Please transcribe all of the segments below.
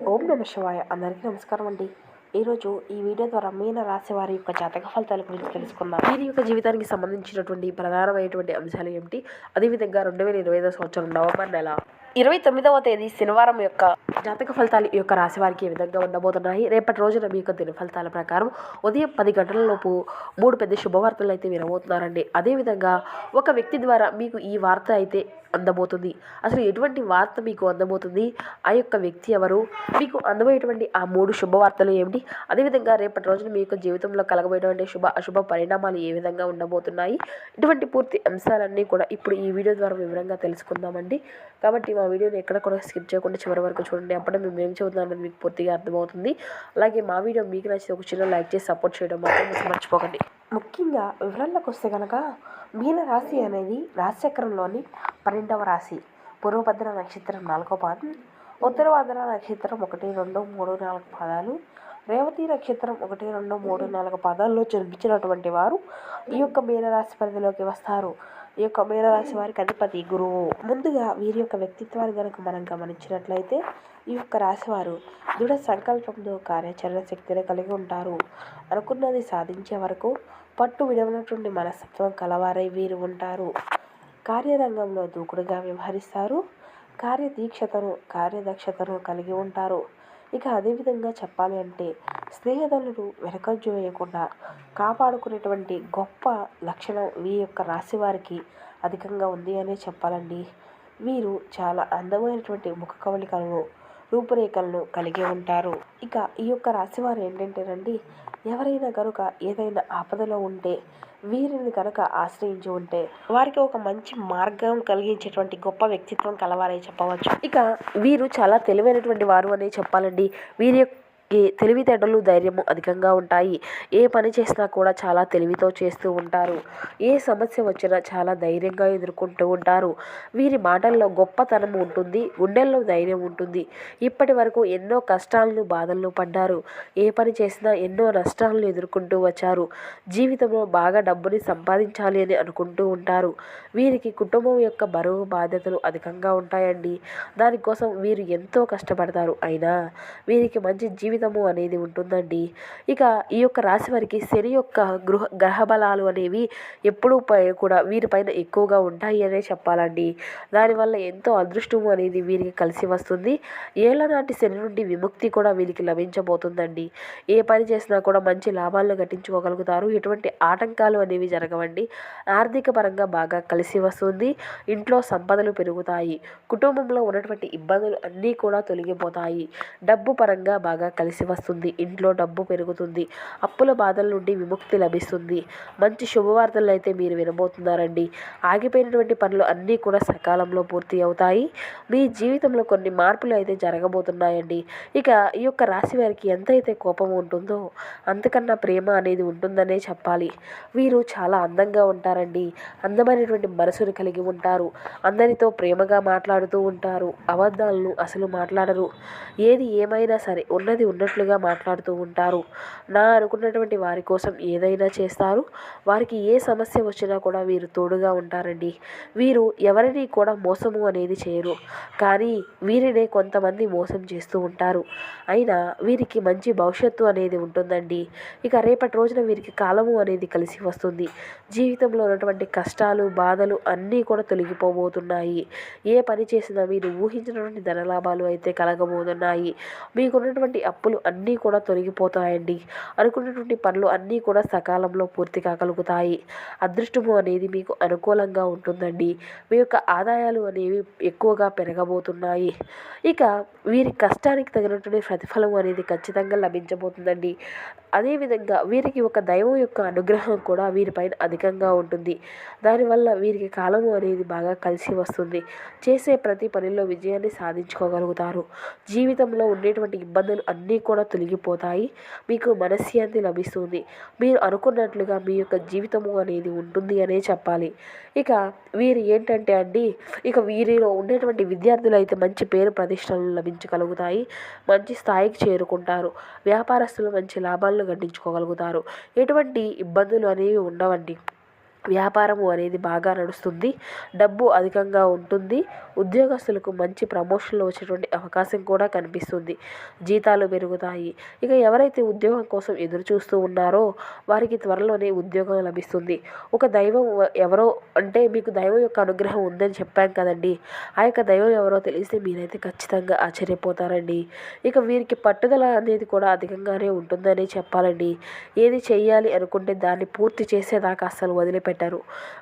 ఓం నమ శివాయ. అందరికీ నమస్కారం అండి. ఈరోజు ఈ వీడియో ద్వారా మీన రాశి వారి యొక్క జాతక ఫలితాల గురించి తెలుసుకుందాం. వీరి యొక్క జీవితానికి సంబంధించినటువంటి ప్రధానమైనటువంటి అంశాలు ఏమిటి? అదేవిధంగా రెండు వేల ఇరవై ఐదో సంవత్సరం నవంబర్ నెల. ఇరవై తొమ్మిదవ తేదీ శనివారం యొక్క జాతక ఫలితాలు ఈ యొక్క రాశి వారికి ఏ విధంగా ఉండబోతున్నాయి? రేపటి రోజున మీ యొక్క దిన ఫలితాల ప్రకారం ఉదయం పది గంటలలోపు మూడు పెద్ద శుభవార్తలు అయితే వినబోతున్నారండి. అదేవిధంగా ఒక వ్యక్తి ద్వారా మీకు ఈ వార్త అయితే అందబోతుంది. అసలు ఎటువంటి వార్త మీకు అందబోతుంది? ఆ యొక్క వ్యక్తి ఎవరు? మీకు అందబోయేటువంటి ఆ మూడు శుభవార్తలు ఏమిటి? అదేవిధంగా రేపటి రోజున మీ యొక్క జీవితంలో కలగబోయేటువంటి శుభ అశుభ పరిణామాలు ఏ విధంగా ఉండబోతున్నాయి? ఇటువంటి పూర్తి అంశాలన్నీ కూడా ఇప్పుడు ఈ వీడియో ద్వారా వివరంగా తెలుసుకుందామండి. కాబట్టి మా వీడియోని ఎక్కడ కూడా స్కిప్ చేయకుండా చివరి వరకు చూడండి. అప్పుడే మేము ఏం చెబుతున్నామని మీకు పూర్తిగా అర్థమవుతుంది. అలాగే మా వీడియో మీకు నచ్చితే ఒక చిన్న లైక్ చేసి సపోర్ట్ చేయడం మాత్రం మర్చిపోకండి. ముఖ్యంగా వివరాల్లోకి వస్తే కనుక మీన రాశి అనేది రాశిచక్రంలోని పన్నెండవ రాశి. పూర్వభద్ర నక్షత్రం నాలుగో పాదం ఉత్తరభద్ర నక్షత్రం ఒకటి రెండు మూడు నాలుగు పాదాలు రేవతి నక్షత్రం ఒకటి రెండు మూడు నాలుగు పాదాల్లో జన్మించినటువంటి వారు ఈ యొక్క మీనరాశి పరిధిలోకి వస్తారు. ఈ యొక్క మీనరాశి వారికి అధిపతి గురువు. ముందుగా వీరి యొక్క వ్యక్తిత్వాన్ని కనుక మనం గమనించినట్లయితే ఈ యొక్క రాశివారు దృఢ సంకల్పంతో కార్యాచరణ శక్తిని కలిగి ఉంటారు. అనుకున్నది సాధించే వరకు పట్టు విడవనటువంటి మనస్తత్వం కలవారై వీరు ఉంటారు. కార్యరంగంలో దూకుడుగా వ్యవహరిస్తారు. కార్యదీక్షతను కార్యదక్షతను కలిగి ఉంటారు. ఇక అదేవిధంగా చెప్పాలి అంటే స్నేహితులను వెనకంజు వేయకుండా కాపాడుకునేటువంటి గొప్ప లక్షణం ఈ యొక్క రాశి వారికి అధికంగా ఉంది అనే చెప్పాలండి. వీరు చాలా అందమైనటువంటి ముఖ కవలికలను రూపురేఖలను కలిగి ఉంటారు. ఇక ఈ యొక్క రాశివారు ఏంటంటేనండి ఎవరైనా కనుక ఏదైనా ఆపదలో ఉంటే వీరిని కనుక ఆశ్రయించి ఉంటే వారికి ఒక మంచి మార్గం కలిగించేటువంటి గొప్ప వ్యక్తిత్వం కలవారని చెప్పవచ్చు. ఇక వీరు చాలా తెలివైనటువంటి వారు అనే చెప్పాలండి. వీరి యొక్క తెలివితేటలు ధైర్యము అధికంగా ఉంటాయి. ఏ పని చేసినా కూడా చాలా తెలివితో చేస్తూ ఉంటారు. ఏ సమస్య వచ్చినా చాలా ధైర్యంగా ఎదుర్కొంటూ ఉంటారు. వీరి మాటల్లో గొప్పతనం ఉంటుంది గుండెల్లో ధైర్యం ఉంటుంది. ఇప్పటి వరకు ఎన్నో కష్టాలను బాధలను పడ్డారు. ఏ పని చేసినా ఎన్నో నష్టాలను ఎదుర్కొంటూ వచ్చారు. జీవితంలో బాగా డబ్బుని సంపాదించాలి అని అనుకుంటూ ఉంటారు. వీరికి కుటుంబం యొక్క బరువు బాధ్యతలు అధికంగా ఉంటాయండి. దానికోసం వీరు ఎంతో కష్టపడతారు. అయినా వీరికి మంచి జీవితం జీవితము అనేది ఉంటుందండి. ఇక ఈ యొక్క రాశి వారికి శని యొక్క గృహ గ్రహ బలాలు అనేవి ఎప్పుడూ కూడా వీరిపైన ఎక్కువగా ఉంటాయి అనే చెప్పాలండి. దానివల్ల ఎంతో అదృష్టము అనేది వీరికి కలిసి వస్తుంది. ఏళ్ళనాటి శని నుండి విముక్తి కూడా వీరికి లభించబోతుందండి. ఏ పని చేసినా కూడా మంచి లాభాలను గట్టించుకోగలుగుతారు. ఎటువంటి ఆటంకాలు అనేవి జరగవండి. ఆర్థిక పరంగా బాగా కలిసి వస్తుంది. ఇంట్లో సంపదలు పెరుగుతాయి. కుటుంబంలో ఉన్నటువంటి ఇబ్బందులు అన్నీ కూడా తొలగిపోతాయి. డబ్బు పరంగా బాగా కలిసి వస్తుంది. ఇంట్లో డబ్బు పెరుగుతుంది. అప్పుల బాధల నుండి విముక్తి లభిస్తుంది. మంచి శుభవార్తలు అయితే మీరు వినబోతున్నారండి. ఆగిపోయినటువంటి పనులు అన్నీ కూడా సకాలంలో పూర్తి అవుతాయి. మీ జీవితంలో కొన్ని మార్పులు అయితే జరగబోతున్నాయండి. ఇక ఈ యొక్క రాశి వారికి ఎంతైతే కోపం ఉంటుందో అంతకన్నా ప్రేమ అనేది ఉంటుందనే చెప్పాలి. వీరు చాలా అందంగా ఉంటారండి. అందమైనటువంటి మనసును కలిగి ఉంటారు. అందరితో ప్రేమగా మాట్లాడుతూ ఉంటారు. అబద్ధాలను అసలు మాట్లాడరు. ఏది ఏమైనా సరే ఉన్నది ఉన్నట్లుగా మాట్లాడుతూ ఉంటారు. నా అనుకున్నటువంటి వారి కోసం ఏదైనా చేస్తారు. వారికి ఏ సమస్య వచ్చినా కూడా వీరు తోడుగా ఉంటారండి. వీరు ఎవరిని కూడా మోసము అనేది చేయరు. కానీ వీరినే కొంతమంది మోసం చేస్తూ ఉంటారు. అయినా వీరికి మంచి భవిష్యత్తు అనేది ఉంటుందండి. ఇక రేపటి రోజున వీరికి కాలము అనేది కలిసి వస్తుంది. జీవితంలో ఉన్నటువంటి కష్టాలు బాధలు అన్నీ కూడా తొలగిపోబోతున్నాయి. ఏ పని చేసినా మీరు ఊహించినటువంటి ధనలాభాలు అయితే కలగబోతున్నాయి. మీకున్నటువంటి అప్పులు అన్నీ కూడా తొలగిపోతాయండి. అనుకున్నటువంటి పనులు అన్నీ కూడా సకాలంలో పూర్తి కాగలుగుతాయి. అదృష్టము అనేది మీకు అనుకూలంగా ఉంటుందండి. మీ యొక్క ఆదాయాలు అనేవి ఎక్కువగా పెరగబోతున్నాయి. ఇక వీరి కష్టానికి తగినటువంటి ప్రతిఫలం అనేది ఖచ్చితంగా లభించబోతుందండి. అదేవిధంగా వీరికి ఒక దైవం యొక్క అనుగ్రహం కూడా వీరిపైన అధికంగా ఉంటుంది. దానివల్ల వీరికి కాలము అనేది బాగా కలిసి వస్తుంది. చేసే ప్రతి పనిలో విజయాన్ని సాధించుకోగలుగుతారు. జీవితంలో ఉండేటువంటి ఇబ్బందులు అన్నీ కూడా తొలగిపోతాయి. మీకు మనశ్శాంతి లభిస్తుంది. మీరు అనుకున్నట్లుగా మీ యొక్క జీవితము అనేది ఉంటుంది అనే చెప్పాలి. ఇక వీరు ఏంటంటే అండి ఇక వీరిలో ఉండేటువంటి విద్యార్థులు అయితే మంచి పేరు ప్రతిష్టలు లభించగలుగుతాయి. మంచి స్థాయికి చేరుకుంటారు. వ్యాపారస్తులు మంచి లాభాలను గడించుకోగలుగుతారు. ఎటువంటి ఇబ్బందులు అనేవి ఉండవండి. వ్యాపారము అనేది బాగా నడుస్తుంది. డబ్బు అధికంగా ఉంటుంది. ఉద్యోగస్తులకు మంచి ప్రమోషన్లు వచ్చేటువంటి అవకాశం కూడా కనిపిస్తుంది. జీతాలు పెరుగుతాయి. ఇక ఎవరైతే ఉద్యోగం కోసం ఎదురు చూస్తూ ఉన్నారో వారికి త్వరలోనే ఉద్యోగం లభిస్తుంది. ఒక దైవం ఎవరో అంటే మీకు దైవం యొక్క అనుగ్రహం ఉందని చెప్పాం కదండి. ఆ యొక్క దైవం ఎవరో తెలిస్తే మీరైతే ఖచ్చితంగా ఆశ్చర్యపోతారండి. ఇక వీరికి పట్టుదల అనేది కూడా అధికంగానే ఉంటుందని చెప్పాలండి. ఏది చేయాలి అనుకుంటే దాన్ని పూర్తి చేసేదాకా అస్సలు పెట్టరు.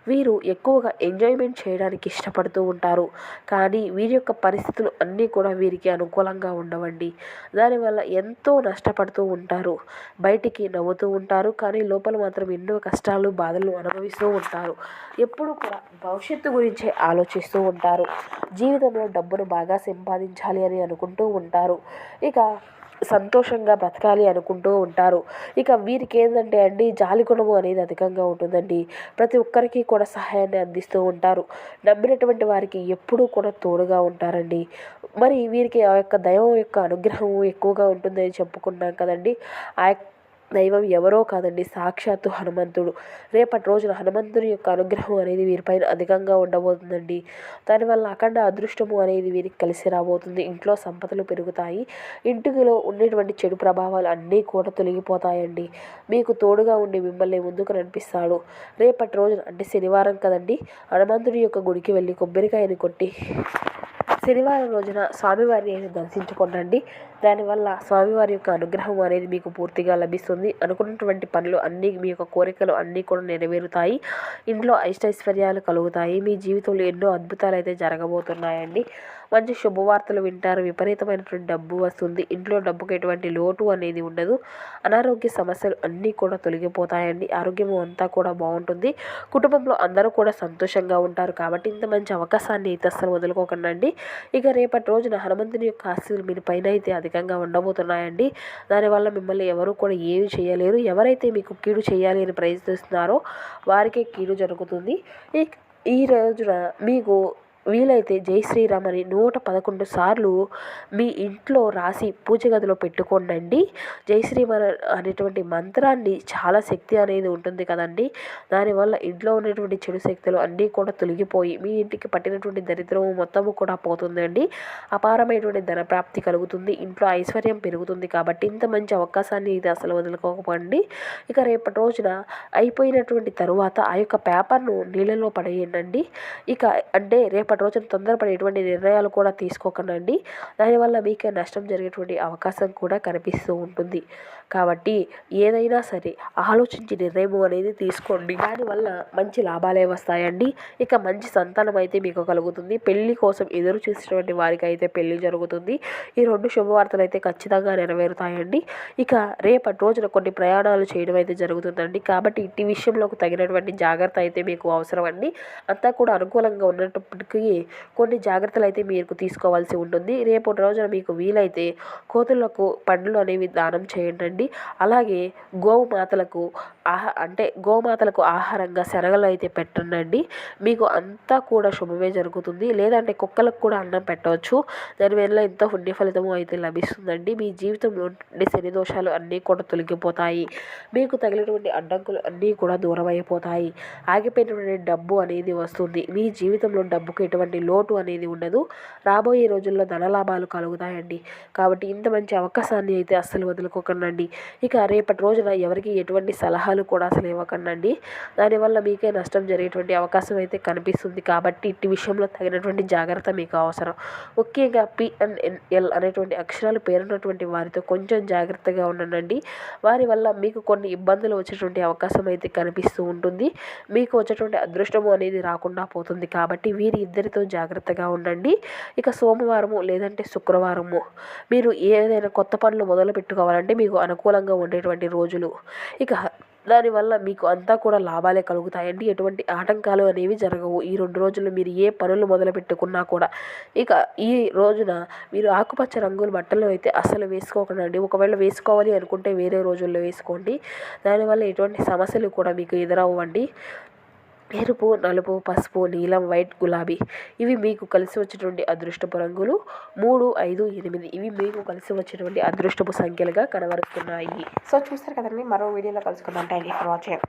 వీరు ఎక్కువగా ఎంజాయ్మెంట్ చేయడానికి ఇష్టపడుతూ ఉంటారు. కానీ వీరి యొక్క పరిస్థితులు అన్నీ కూడా వీరికి అనుకూలంగా ఉండవండి. దానివల్ల ఎంతో నష్టపడుతూ ఉంటారు. బయటికి నవ్వుతూ ఉంటారు. కానీ లోపల మాత్రం ఎన్నో కష్టాలు బాధలు అనుభవిస్తూ ఉంటారు. ఎప్పుడు కూడా భవిష్యత్తు గురించే ఆలోచిస్తూ ఉంటారు. జీవితంలో డబ్బును బాగా సంపాదించాలి అని అనుకుంటూ ఉంటారు. ఇక సంతోషంగా బ్రతకాలి అనుకుంటూ ఉంటారు. ఇక వీరికి ఏంటంటే అండి జాలి గుణము అనేది అధికంగా ఉంటుందండి. ప్రతి ఒక్కరికి కూడా సహాయాన్ని అందిస్తూ ఉంటారు. నమ్మినటువంటి వారికి ఎప్పుడూ కూడా తోడుగా ఉంటారండి. మరి వీరికి ఆ యొక్క దైవం యొక్క అనుగ్రహం ఎక్కువగా ఉంటుందని చెప్పుకున్నాం కదండి. ఆ దైవం ఎవరో కాదండి సాక్షాత్తు హనుమంతుడు. రేపటి రోజున హనుమంతుని యొక్క అనుగ్రహం అనేది వీరిపైన అధికంగా ఉండబోతుందండి. దానివల్ల అఖండ అదృష్టము అనేది వీరికి కలిసి రాబోతుంది. ఇంట్లో సంపదలు పెరుగుతాయి. ఇంటిలో ఉండేటువంటి చెడు ప్రభావాలు అన్నీ కూడా తొలగిపోతాయండి. మీకు తోడుగా ఉండి మిమ్మల్ని ముందుకు నడిపిస్తాడు. రేపటి రోజున అంటే శనివారం కదండి హనుమంతుడి యొక్క గుడికి వెళ్ళి కొబ్బరికాయని కొట్టి శనివారం రోజున స్వామివారిని దర్శించుకోండి దానివల్ల స్వామివారి యొక్క అనుగ్రహం అనేది మీకు పూర్తిగా లభిస్తుంది. అనుకున్నటువంటి పనులు అన్నీ మీ యొక్క కోరికలు అన్నీ కూడా నెరవేరుతాయి. ఇంట్లో ఐష్టైశ్వర్యాలు కలుగుతాయి. మీ జీవితంలో ఎన్నో అద్భుతాలు అయితే జరగబోతున్నాయండి. మంచి శుభవార్తలు వింటారు. విపరీతమైనటువంటి డబ్బు వస్తుంది. ఇంట్లో డబ్బుకి ఎటువంటి లోటు అనేది ఉండదు. అనారోగ్య సమస్యలు అన్నీ కూడా తొలగిపోతాయండి. ఆరోగ్యం అంతా కూడా బాగుంటుంది. కుటుంబంలో అందరూ కూడా సంతోషంగా ఉంటారు. కాబట్టి ఇంత మంచి అవకాశాన్ని అయితే అస్సలు వదులుకోకండి ఇక రేపటి రోజున హనుమంతుని యొక్క ఆశీస్సులు మీ పైన అయితే అధికంగా ఉండబోతున్నాయండి. దానివల్ల మిమ్మల్ని ఎవరు కూడా ఏమి చేయలేరు. ఎవరైతే మీకు కీడు చేయాలి అని ప్రయత్నిస్తున్నారో వారికే కీడు జరుగుతుంది. ఈ రోజున మీకు వీలైతే జై శ్రీరామ్ అని నూట పదకొండు సార్లు మీ ఇంట్లో రాసి పూజ గదిలో పెట్టుకోండి జై శ్రీరామ్ అనేటువంటి మంత్రాన్ని చాలా శక్తి అనేది ఉంటుంది కదండి. దానివల్ల ఇంట్లో ఉన్నటువంటి చెడు శక్తులు అన్నీ కూడా తొలగిపోయి మీ ఇంటికి పట్టినటువంటి దరిద్రం మొత్తము కూడా పోతుందండి. అపారమైనటువంటి ధన ప్రాప్తి కలుగుతుంది. ఇంట్లో ఐశ్వర్యం పెరుగుతుంది కాబట్టి ఇంత మంచి అవకాశాన్ని ఇది అసలు వదులుకోకపోండి. ఇక రేపటి రోజున అయిపోయినటువంటి తరువాత ఆ యొక్క పేపర్ను నీళ్ళలో పడేయండి ఇక అంటే రేపటి రోజున తొందరపడి ఎటువంటి నిర్ణయాలు కూడా తీసుకోకండి దానివల్ల మీకే నష్టం జరిగేటువంటి అవకాశం కూడా కనిపిస్తూ ఉంటుంది. కాబట్టి ఏదైనా సరే ఆలోచించి నిర్ణయం అనేది తీసుకోండి. దానివల్ల మంచి లాభాలే వస్తాయండి. ఇక మంచి సంతానం అయితే మీకు కలుగుతుంది. పెళ్ళి కోసం ఎదురు చూసినటువంటి వారికి అయితే పెళ్ళి జరుగుతుంది. ఈ రెండు శుభవార్తలు అయితే ఖచ్చితంగా నెరవేరుతాయండి. ఇక రేపటి రోజున కొన్ని ప్రయాణాలు చేయడం అయితే జరుగుతుందండి. కాబట్టి ఇంటి విషయంలోకి తగినటువంటి జాగ్రత్త అయితే మీకు అవసరం అండి అంతా కూడా అనుకూలంగా ఉన్నప్పటికీ కొన్ని జాగ్రత్తలు అయితే మీరు తీసుకోవాల్సి ఉంటుంది. రేపు రోజున మీకు వీలైతే కోతులకు పండ్లు అనేవి దానం చేయండి అలాగే గోమాతలకు ఆహా అంటే గోమాతలకు ఆహారంగా శనగలు అయితే పెట్టండి మీకు అంతా కూడా శుభమే జరుగుతుంది. లేదంటే కుక్కలకు కూడా అన్నం పెట్టవచ్చు. దానివల్ల ఎంతో పుణ్య ఫలితము అయితే లభిస్తుందండి. మీ జీవితంలో ఉండే శని దోషాలు అన్నీ కూడా తొలగిపోతాయి. మీకు తగిలినటువంటి అడ్డంకులు అన్నీ కూడా దూరం అయిపోతాయి ఆగిపోయినటువంటి డబ్బు అనేది వస్తుంది. మీ జీవితంలో డబ్బుకి ఎటువంటి లోటు అనేది ఉండదు. రాబోయే రోజుల్లో ధనలాభాలు కలుగుతాయండి. కాబట్టి ఇంత మంచి అవకాశాన్ని అయితే అస్సలు వదులుకోకండి ఇక రేపటి రోజున ఎవరికి ఎటువంటి సలహాలు కూడా అసలు ఇవ్వకండి దానివల్ల మీకే నష్టం జరిగేటువంటి అవకాశం అయితే కనిపిస్తుంది. కాబట్టి ఇట్టి విషయంలో తగినటువంటి జాగ్రత్త మీకు అవసరం. ముఖ్యంగా పిఎన్ఎన్ఎల్ అనేటువంటి అక్షరాలు పేరున్నటువంటి వారితో కొంచెం జాగ్రత్తగా ఉండండి వారి వల్ల మీకు కొన్ని ఇబ్బందులు వచ్చేటువంటి అవకాశం అయితే కనిపిస్తూ ఉంటుంది. మీకు వచ్చేటువంటి అదృష్టము అనేది రాకుండా పోతుంది. కాబట్టి వీరి అందరితో జాగ్రత్తగా ఉండండి. ఇక సోమవారము లేదంటే శుక్రవారము మీరు ఏదైనా కొత్త పనులు మొదలు పెట్టుకోవాలంటే మీకు అనుకూలంగా ఉండేటువంటి రోజులు. ఇక దానివల్ల మీకు అంతా కూడా లాభాలే కలుగుతాయండి. ఎటువంటి ఆటంకాలు అనేవి జరగవు. ఈ రెండు రోజులు మీరు ఏ పనులు మొదలు పెట్టుకున్నా కూడా ఇక ఈ రోజున మీరు ఆకుపచ్చ రంగుల బట్టలు అయితే అసలు వేసుకోకండి ఒకవేళ వేసుకోవాలి అనుకుంటే వేరే రోజుల్లో వేసుకోండి. దానివల్ల ఎటువంటి సమస్యలు కూడా మీకు ఎదురవ్వండి. ఎరుపు నలుపు పసుపు నీలం వైట్ గులాబీ. ఇవి మీకు కలిసి వచ్చినటువంటి అదృష్టపు రంగులు. మూడు ఐదు ఎనిమిది. ఇవి మీకు కలిసి వచ్చినటువంటి అదృష్టపు సంఖ్యలుగా కనబడుతున్నాయి. సో చూస్తారు కదండి మరో వీడియోలో కలుసుకుందాం. Thank you for watching